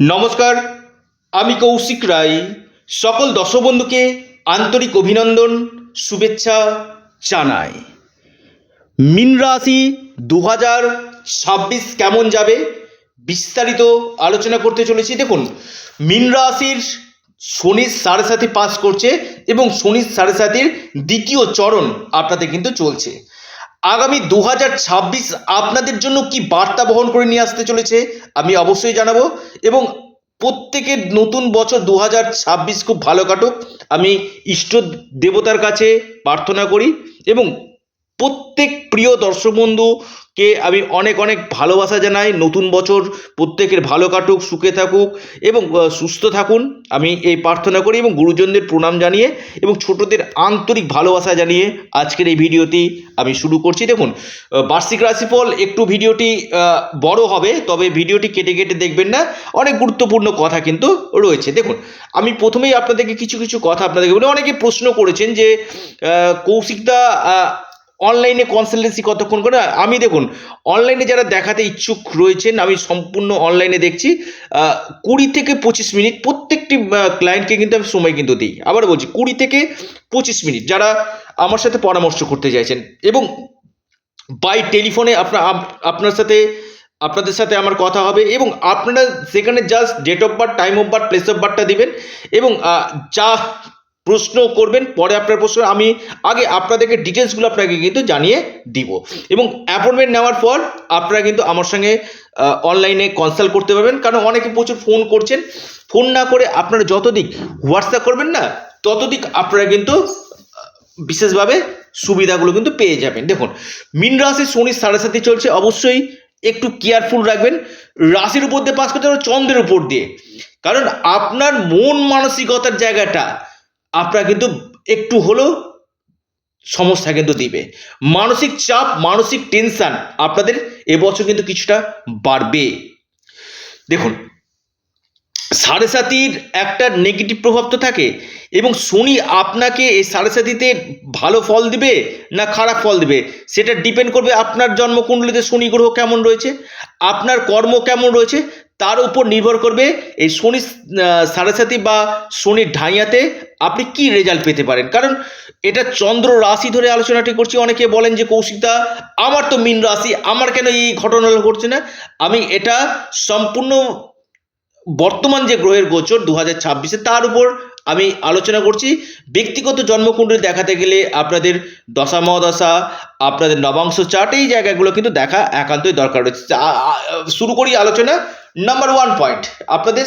নমস্কার, আমি কৌশিক রায়। সকল দর্শক বন্ধুকে আন্তরিক অভিনন্দন, শুভেচ্ছা জানাই। মিন রাশি দু হাজার ছাব্বিশ কেমন যাবে? বিস্তারিত আলোচনা করতে চলেছি। দেখুন, মিন রাশির শনির সাড়ে সাথে পাস করছে এবং শনির সাড়ে সাথের দ্বিতীয় চরণ আপনাদের কিন্তু চলছে। আগামী দু হাজার ছাব্বিশ আপনাদের জন্য কি বার্তা বহন করে নিয়ে আসতে চলেছে, আমি অবশ্যই জানাব। এবং প্রত্যেকের নতুন বছর দু হাজার ছাব্বিশ খুব ভালো কাটুক। আমি ইষ্ট দেবতার কাছে প্রার্থনা করি এবং প্রত্যেক প্রিয় দর্শক বন্ধুকে আমি অনেক অনেক ভালোবাসা জানাই। নতুন বছর প্রত্যেকের ভালো কাটুক, সুখে থাকুক এবং সুস্থ থাকুন। আমি এই প্রার্থনা করি এবং গুরুজনদের প্রণাম জানিয়ে এবং ছোটদের আন্তরিক ভালোবাসা জানিয়ে আজকের এই ভিডিওটি আমি শুরু করছি। দেখুন বার্ষিক রাশিফল একটু ভিডিওটি বড় হবে, তবে ভিডিওটি কেটে কেটে দেখবেন না। অনেক গুরুত্বপূর্ণ কথা কিন্তু রয়েছে। দেখুন, আমি প্রথমেই আপনাদেরকে কিছু কিছু কথা আপনাদেরকে বলি। অনেকে প্রশ্ন করেছেন যে কৌশিকদা অনলাইনে কনসালটেন্সি কতক্ষণ করে? আমি দেখুন অনলাইনে যারা দেখাতে ইচ্ছুক রয়েছেন, আমি সম্পূর্ণ অনলাইনে দেখছি কুড়ি থেকে পঁচিশ মিনিট প্রত্যেকটি ক্লায়েন্টকে কিন্তু আমি সময় কিন্তু দিই। আবার বলছি, কুড়ি থেকে পঁচিশ মিনিট যারা আমার সাথে পরামর্শ করতে চাইছেন এবং বাই টেলিফোনে আপনার আপ- আপনার সাথে, আপনাদের সাথে আমার কথা হবে এবং আপনারা সেখানে just date of birth time of birth place of বার্থটা দিবেন এবং যা প্রশ্ন করবেন, পরে আপনার প্রশ্ন, আমি আগে আপনাদেরকে ডিটেলসগুলো আপনাকে কিন্তু জানিয়ে দিব। এবং অ্যাপয়েন্টমেন্ট নেওয়ার পর আপনারা কিন্তু আমার সঙ্গে অনলাইনে কনসাল্ট করতে পারবেন। কারণ অনেকে প্রচুর ফোন করছেন। ফোন না করে আপনারা যতদিক হোয়াটসঅ্যাপ করবেন না, ততদিক আপনারা কিন্তু বিশেষভাবে সুবিধাগুলো কিন্তু পেয়ে যাবেন। দেখুন, মিন রাশি শনির সাড়ে সাথে চলছে। অবশ্যই একটু কেয়ারফুল রাখবেন। রাশির উপর দিয়ে পাস করতে হবে, চন্দ্রের উপর দিয়ে। কারণ আপনার মন মানসিকতার জায়গাটা আপনার কিন্তু একটু হলেও সমস্যা কিন্তু দিবে। মানসিক চাপ, মানসিক টেনশন আপনাদের এবছর কিন্তু কিছুটা বাড়বে। দেখুন, সাড়ে সাতির একটা নেগেটিভ প্রভাব তো থাকে, এবং শনি আপনাকে এই সাড়ে সাতিতে ভালো ফল দিবে না খারাপ ফল দিবে, সেটা ডিপেন্ড করবে আপনার জন্মকুণ্ডলিতে শনি গ্রহ কেমন রয়েছে, আপনার কর্ম কেমন রয়েছে, তার উপর নির্ভর করবে এই শনি সাড়ে সাতি বা শনির ঢাইয়াতে আপনি কি রেজাল্ট পেতে পারেন? কারণ এটা চন্দ্র রাশি ধরে আলোচনাটি করছি, অনেকে বলেন যে কৌশিকদা, আমার তো মিন রাশি, আমার কেন এই ঘটনা ঘটছে না? আমি এটা সম্পূর্ণ বর্তমান যে গ্রহের গোচর দু হাজার ছাব্বিশে, তার উপর আমি আলোচনা করছি। ব্যক্তিগত জন্মকুণ্ডলী দেখাতে গেলে আপনাদের দশা মহাদশা, আপনাদের নবাংশ চার্ট এই জায়গাগুলো কিন্তু দেখা একান্তই দরকার রয়েছে। শুরু করি আলোচনা। নাম্বার ওয়ান পয়েন্ট আপনাদের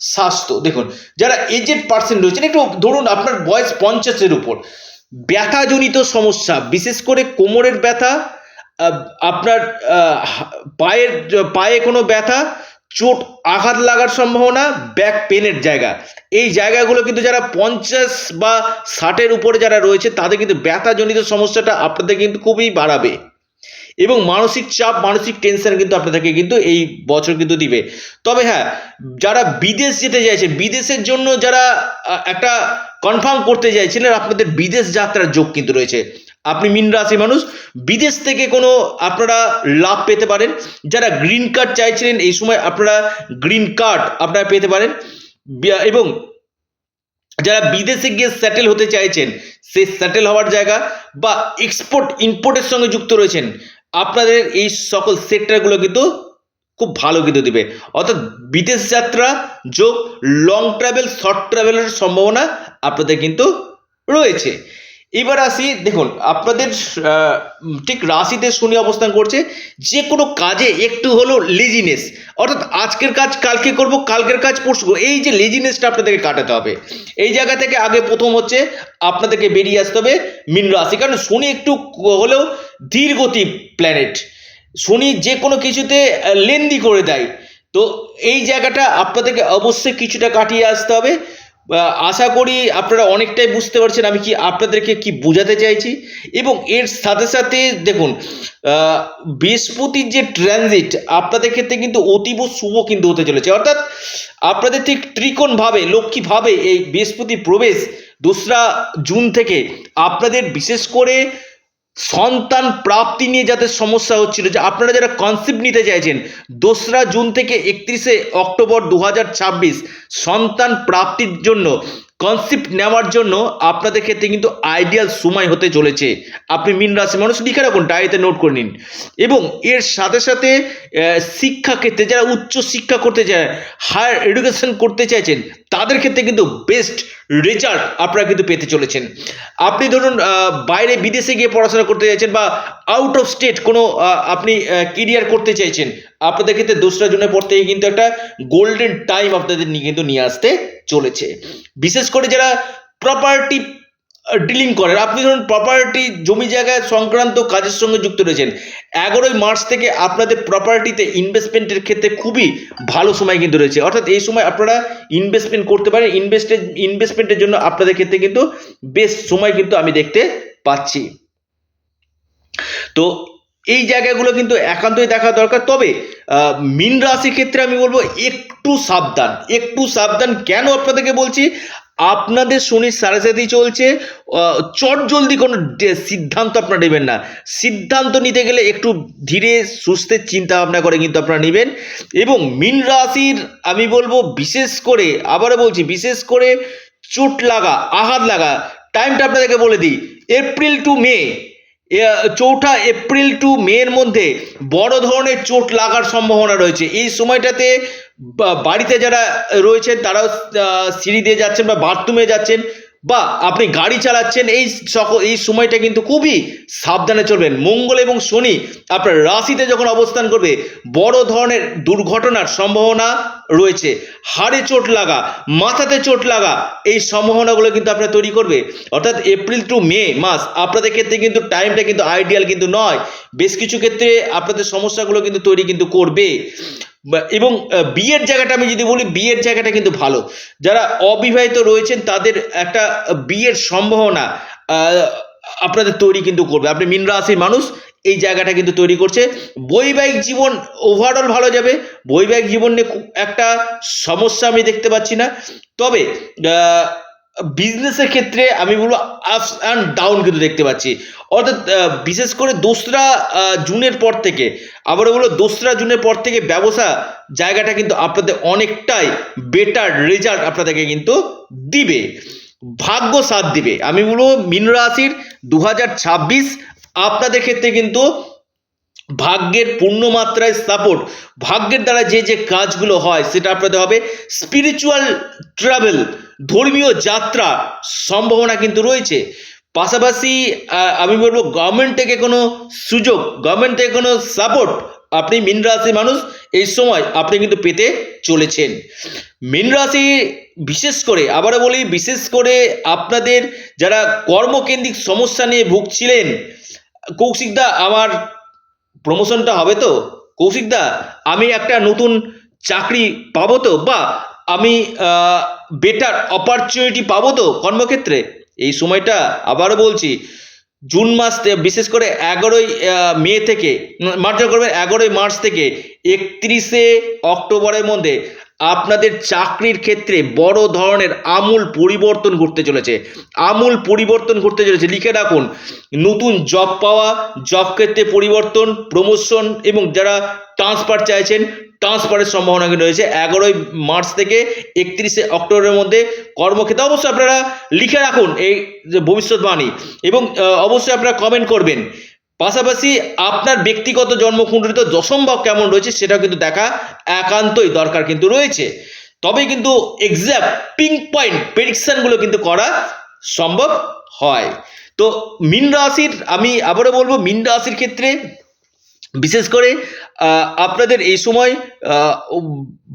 স্বাস্থ্য। দেখুন, যারা এজেড পার্সেন্ট রয়েছেন, একটু ধরুন আপনার বয়স পঞ্চাশের উপর। ব্যথাজনিত সমস্যা, বিশেষ করে কোমরের ব্যথা আপনার পায়ের, পায়ে কোনো ব্যথা, চোট আঘাত লাগার সম্ভাবনা ব্যাক পেনের জায়গা। এই জায়গাগুলো কিন্তু যারা পঞ্চাশ বা ষাটের উপরে যারা রয়েছে, তাদের কিন্তু ব্যথাজনিত সমস্যাটা আপনাদের কিন্তু খুবই বাড়াবে। এবং মানসিক চাপ, মানসিক টেনশন কিন্তু আপনাদেরকে কিন্তু এই বছর কিন্তু দিবে। তবে হ্যাঁ যারা বিদেশ যেতে চাইছেন বিদেশের জন্য যারা একটা কনফার্ম করতে চাইছিলেন, আপনাদের বিদেশ যাত্রার যোগ কিন্তু রয়েছে। আপনি মিন রাশি মানুষ, বিদেশ থেকে কোনো আপনারা লাভ পেতে পারেন। যারা গ্রিন কার্ড চাইছিলেন, এই সময় আপনারা গ্রিন কার্ড আপনারা পেতে পারেন। এবং যারা বিদেশে গিয়ে সেটেল হতে চাইছেন, সেই সেটেল হওয়ার জায়গা বা এক্সপোর্ট ইম্পোর্টের সঙ্গে যুক্ত রয়েছেন। আপনাদের এই সকল সেক্টরগুলো কিন্তু খুব ভালো কিন্তু দিবে। অর্থাৎ বিদেশ যাত্রা যোগ লং ট্রাভেল শর্ট ট্রাভেলের সম্ভাবনা আপনাদের কিন্তু রয়েছে। এবার আসি, দেখুন, আপনাদের ঠিক রাশিতে শনি অবস্থান করছে যে কোনো কাজে একটু হলো লেজিনেস অর্থাৎ আজকের কাজ, কালকে করব, কালকের কাজ পরশু। এই যে লেজিনেসটা আপনাদেরকে কাটাতে হবে। এই জায়গা থেকে আগে প্রথম হচ্ছে, আপনাদেরকে বেরিয়ে আসতে হবে মিন রাশি। কারণ শনি একটু হলেও ধীরগতি প্ল্যানেট শনি যে কোনো কিছুতে লেন্দি করে দেয়। তো এই জায়গাটা আপনাদেরকে অবশ্যই কিছুটা কাটিয়ে আসতে হবে। আশা করি আপনারা অনেকটাই বুঝতে পারছেন আমি কি আপনাদেরকে কি বোঝাতে চাইছি। এবং এর সাথে সাথে দেখুন বৃহস্পতির যে ট্রানজিট আপনাদের ক্ষেত্রে কিন্তু অতীব শুভ কিন্তু হতে চলেছে। অর্থাৎ আপনাদের ঠিক ত্রিকোণভাবে, লক্ষ্মীভাবে এই বৃহস্পতি প্রবেশ দোসরা জুন থেকে, আপনাদের বিশেষ করে সন্তান প্রাপ্তি নিয়ে যাদের সমস্যা হচ্ছিল যে আপনারা যারা কনসেপ্ট নিতে চাইছেন দোসরা জুন থেকে একত্রিশে অক্টোবর দু হাজার ছাব্বিশ সন্তান প্রাপ্তির জন্য কনসেপ্ট নেওয়ার জন্য আপনাদের ক্ষেত্রে কিন্তু আইডিয়াল সময় হতে চলেছে। আপনি মিন রাশি মানুষ লিখে রাখুন ডায়েরিতে নোট করে নিন। এবং এর সাথে সাথে আহ, শিক্ষা ক্ষেত্রে যারা উচ্চ শিক্ষা করতে চায় হায়ার এডুকেশন করতে চাইছেন তাদের ক্ষেত্রে কিন্তু বেস্ট রেজাল্ট আপনারা কিন্তু পেতে চলেছেন। আপনি ধরুন বাইরে বিদেশে গিয়ে পড়াশোনা করতে চাইছেন বা আউট অফ স্টেট কোনো আপনি কেরিয়ার করতে চাইছেন, আপনাদের ক্ষেত্রে দোসরা জনের পর থেকে কিন্তু একটা গোল্ডেন টাইম আপনাদের নিয়ে কিন্তু নিয়ে আসতে চলেছে। বিশেষ করে যারা প্রপার্টি ডিলিং করেন। আপনি ধরুন প্রপার্টি জমি জায়গায় সংক্রান্ত কাজের সঙ্গে যুক্ত রয়েছেন। এগারোই মার্চ থেকে আপনাদের প্রপার্টিতে ইনভেস্টমেন্টের ক্ষেত্রে খুবই ভালো সময় কিন্তু রয়েছে। অর্থাৎ এই সময় আপনারা ইনভেস্টমেন্ট করতে পারেন। ইনভেস্টের ইনভেস্টমেন্টের জন্য আপনাদের ক্ষেত্রে কিন্তু বেশ সময় কিন্তু আমি দেখতে পাচ্ছি। তো এই জায়গাগুলো কিন্তু একান্তই দেখা দরকার। তবে মীন রাশির ক্ষেত্রে আমি বলব একটু সাবধান। একটু সাবধান কেন আপনাদেরকে বলছি? আপনাদের শনির সাড়ে চলছে চট জলদি কোনো সিদ্ধান্ত আপনারা নেবেন না। সিদ্ধান্ত নিতে গেলে একটু ধীরে সুস্থের চিন্তা ভাবনা করে কিন্তু আপনারা নেবেন। এবং মীন রাশির, আমি বলব বিশেষ করে, আবারও বলছি, বিশেষ করে চোট লাগা, আঘাত লাগা টাইমটা আপনাদেরকে বলে দিই এপ্রিল টু মে চৌঠা এপ্রিল টু মের মধ্যে বড় ধরনের চোট লাগার সম্ভাবনা রয়েছে। এই সময়টাতে বাড়িতে যারা রয়েছেন, তারাও সিঁড়ি দিয়ে যাচ্ছেন বা বাথরুমে যাচ্ছেন বা আপনি গাড়ি চালাচ্ছেন, এই সকল এই সময়টা কিন্তু খুবই সাবধানে চলবেন। মঙ্গল এবং শনি আপনার রাশিতে যখন অবস্থান করবে, বড় ধরনের দুর্ঘটনার সম্ভাবনা রয়েছে। হাড়ে চোট লাগা, মাথাতে চোট লাগা, এই সম্ভাবনাগুলো কিন্তু আপনার তৈরি করবে। অর্থাৎ এপ্রিল টু মে মাস আপনাদের ক্ষেত্রে কিন্তু টাইমটা কিন্তু আইডিয়াল কিন্তু নয়। বেশ কিছু ক্ষেত্রে আপনাদের সমস্যাগুলো কিন্তু তৈরি কিন্তু করবে। এবং বিয়ের জায়গাটা আমি যদি বলি বিয়ের জায়গাটা কিন্তু ভালো। যারা অবিবাহিত রয়েছেন, তাদের একটা বিয়ের সম্ভাবনা আপনাদের তৈরি কিন্তু করবে। আপনি মীন রাশির মানুষ, এই জায়গাটা কিন্তু তৈরি করছে। বৈবাহিক জীবন ওভারঅল ভালো যাবে। বৈবাহিক জীবন নিয়ে একটা সমস্যা আমি দেখতে পাচ্ছি না। তবে বিজনেসের ক্ষেত্রে আমি বলব আপস অ্যান্ড ডাউন কিন্তু দেখতে পাচ্ছি। অর্থাৎ বিশেষ করে দোসরা জুনের পর থেকে, আবারও বলো দোসরা জুনের পর থেকে ব্যবসা জায়গাটা কিন্তু আপনাদের অনেকটাই বেটার রেজাল্ট আপনাদেরকে কিন্তু দিবে। ভাগ্য সাথ দিবে। আমি বলব মীন রাশির দু হাজার ছাব্বিশ আপনাদের ক্ষেত্রে কিন্তু ভাগ্যের পূর্ণ মাত্রায় সাপোর্ট ভাগ্যের দ্বারা যে যে কাজগুলো হয় সেটা আপনাদের হবে স্পিরিচুয়াল ট্রাভেল ধর্মীয় যাত্রা সম্ভাবনা কিন্তু রয়েছে। পাশাপাশি আমি বলব গভর্নমেন্ট থেকে কোনো সুযোগ গভর্নমেন্ট থেকে কোনো সাপোর্ট আপনি মীন রাশি মানুষ এই সময় আপনি কিন্তু পেতে চলেছেন। মীন রাশি বিশেষ করে, আবারও বলি বিশেষ করে আপনাদের যারা কর্মকেন্দ্রিক সমস্যা নিয়ে ভুগছিলেন কৌশিকদা আমার প্রমোশনটা হবে তো? কৌশিকদা আমি একটা নতুন চাকরি পাবো তো? বা আমি বেটার অপরচুনিটি পাবো তো কর্মক্ষেত্রে? এই সময়টা আবারও বলছি, জুন মাস বিশেষ করে এগারোই মে থেকে মার্চ করবেন এগারোই মার্চ থেকে একত্রিশে অক্টোবরের মধ্যে আপনাদের চাকরির ক্ষেত্রে বড় ধরনের আমূল পরিবর্তন ঘটতে চলেছে। আমূল পরিবর্তন ঘটতে চলেছে। লিখে রাখুন, নতুন জব পাওয়া জব ক্ষেত্রে পরিবর্তন প্রমোশন এবং যারা ট্রান্সফার চাইছেন ট্রান্সফারের সম্ভাবনা রয়েছে? এগারোই মার্চ থেকে একত্রিশে অক্টোবরের মধ্যে কর্মক্ষেত্রে অবশ্যই আপনারা লিখে রাখুন এই যে ভবিষ্যৎবাণী এবং অবশ্যই আপনারা কমেন্ট করবেন। পাশাপাশি আপনার ব্যক্তিগত জন্মকুণ্ডলিত দশম ভাব কেমন রয়েছে সেটাও কিন্তু দেখা একান্তই দরকার কিন্তু রয়েছে। তবে কিন্তু এক্সাক্ট পিঙ্ক পয়েন্ট প্রেডিকশানগুলো কিন্তু করা সম্ভব হয়। তো মিন রাশির, আমি আবারও বলব, মিন রাশির ক্ষেত্রে বিশেষ করে আপনাদের এই সময়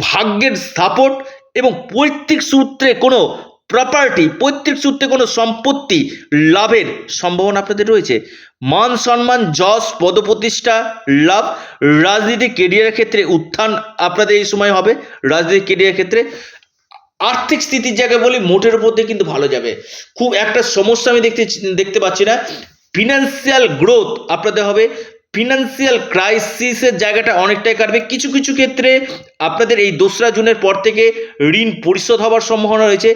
ভাগ্যের সাপোর্ট এবং পৈতৃক সূত্রে কোনো প্রপার্টি পৈতৃক সূত্রে কোনো সম্পত্তি লাভের সম্ভাবনা আপনাদের রয়েছে। মান সম্মান, যশ, পদপ্রতিষ্ঠা, লাভ রাজনীতি কেরিয়ারের ক্ষেত্রে উত্থান আপনাদের এই সময় হবে। রাজনীতি কেরিয়ারের ক্ষেত্রে আর্থিক স্থিতির জায়গায় বলি মোটের উপর দিয়ে কিন্তু ভালো যাবে। খুব একটা সমস্যা আমি দেখতে দেখতে পাচ্ছি না। ফিনান্সিয়াল গ্রোথ আপনাদের হবে। ফিনান্সিয়াল ক্রাইসিসের জায়গাটা অনেকটাই কাটবে। কিছু কিছু ক্ষেত্রে আপনাদের এই দোসরা জুনের পর থেকে ঋণ পরিশোধ হওয়ার সম্ভাবনা রয়েছে।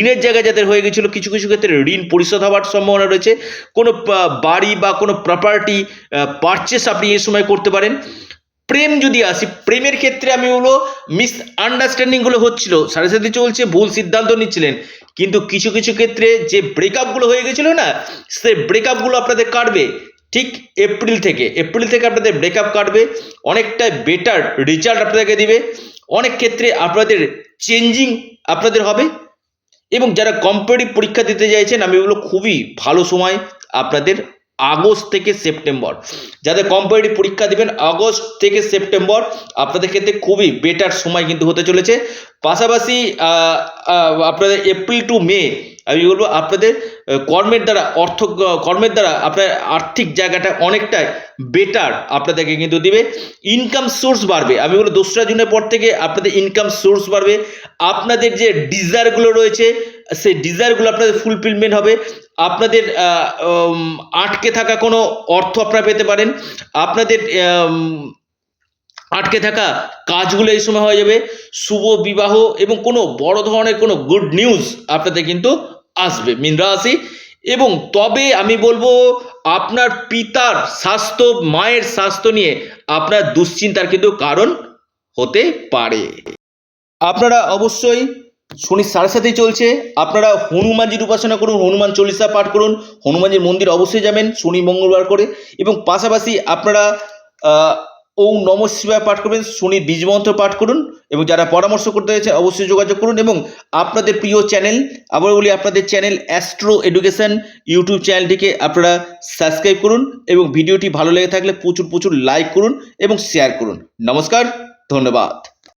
ঋণের জায়গায় যাদের হয়ে গেছিল, কিছু কিছু ক্ষেত্রে ঋণ পরিশোধ হওয়ার সম্ভাবনা রয়েছে। কোনো বাড়ি বা কোনো প্রপার্টি পারচেস আপনি এই সময় করতে পারেন। প্রেম যদি আসি, প্রেমের ক্ষেত্রে আমি বলব মিস আন্ডারস্ট্যান্ডিংগুলো হচ্ছিল সাথে সাথে চলছে, ভুল সিদ্ধান্ত নিচ্ছিলেন। কিন্তু কিছু কিছু ক্ষেত্রে যে ব্রেকআপগুলো হয়ে গেছিল না, সে ব্রেকআপগুলো আপনাদের কাটবে। ঠিক এপ্রিল থেকে। এপ্রিল থেকে আপনাদের ব্রেকআপ কাটবে, অনেকটা বেটার রেজাল্ট আপনাদেরকে দিবে। অনেক ক্ষেত্রে আপনাদের চেঞ্জিং আপনাদের হবে। এবং যারা কম্পিটিভ পরীক্ষা দিতে চাইছেন, আমি বলব খুবই ভালো সময় আপনাদের আগস্ট থেকে সেপ্টেম্বর যাদের কম্পিটিভ পরীক্ষা দিবেন, আগস্ট থেকে সেপ্টেম্বর আপনাদের ক্ষেত্রে খুবই বেটার সময় কিন্তু হতে চলেছে। পাশাপাশি আপনাদের এপ্রিল টু মে আমি বলব আপনাদের কর্মের দ্বারা অর্থ, কর্মের দ্বারা আপনার আর্থিক জায়গাটা অনেকটাই বেটার আপনাদেরকে কিন্তু দিবে। ইনকাম সোর্স বাড়বে। আমি বলব দোসরা জুনের পর থেকে আপনাদের ইনকাম সোর্স বাড়বে। আপনাদের যে ডিজায়ারগুলো রয়েছে, সেই ডিজায়ারগুলো আপনাদের ফুলফিলমেন্ট হবে। আপনাদের আটকে থাকা কোনো অর্থ আপনারা পেতে পারেন। আপনাদের আটকে থাকা কাজগুলো এই সময় হয়ে যাবে। শুভ বিবাহ এবং কোনো বড় ধরনের কোনো গুড নিউজ আপনাদের কিন্তু আসবে রাশি। এবং তবে আমি বলব, আপনার পিতার স্বাস্থ্য, মায়ের স্বাস্থ্য নিয়ে আপনার দুশ্চিন্তার কিন্তু কারণ হতে পারে। আপনারা অবশ্যই শনির সাড়ে সাথেই চলছে। আপনারা হনুমানজির উপাসনা করুন, হনুমান চল্লিশা পাঠ করুন, হনুমানজির মন্দির অবশ্যই যাবেন শনি মঙ্গলবার করে। এবং পাশাপাশি আপনারা ওম নম শিবায় পাঠ করবেন, শনি বীজ মন্ত্র পাঠ করুন এবং যারা পরামর্শ করতে চাইছেন অবশ্যই যোগাযোগ করুন এবং আপনাদের প্রিয় চ্যানেল আবার বলি আপনাদের চ্যানেল অ্যাস্ট্রো এডুকেশন ইউটিউব চ্যানেলটিকে আপনারা সাবস্ক্রাইব করুন এবং ভিডিওটি ভালো লেগে থাকলে প্রচুর প্রচুর লাইক করুন এবং শেয়ার করুন। নমস্কার, ধন্যবাদ।